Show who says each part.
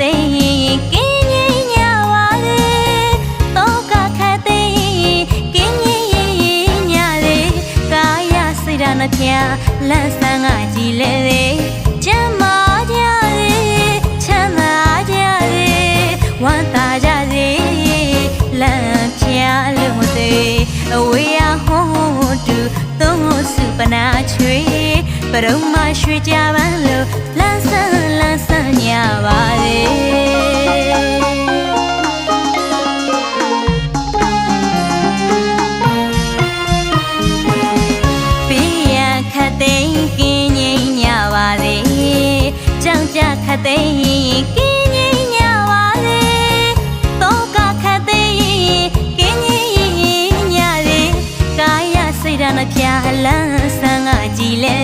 Speaker 1: သိမ်းကင်းငိမ့်ညာပါလေတော့ကခတ်သိမ်းကင်းငိမ့်ညာလေကာယစိတ်ဓာတ်နှပြလန့်ဆန်းကကြည်လေလေကျမ်းမာကြလေချမ်းသာကြလေဝမ်းသာကြစေလန့်ပြလို့မသေးအဝေးရဟွန်းတူသုံးစုပနာချွေပရုံမရွှေကြပန်းလို့လန်းဆန်း င်ကြခတ်သိမ်းကင်းငိမ့်ညပါလေတော့ကခတ်သိမ်းကင်းငိမ့်ညလေကာယစိတ်ဓာတ်နှပြလန်းဆန်းကကြည်လေလေ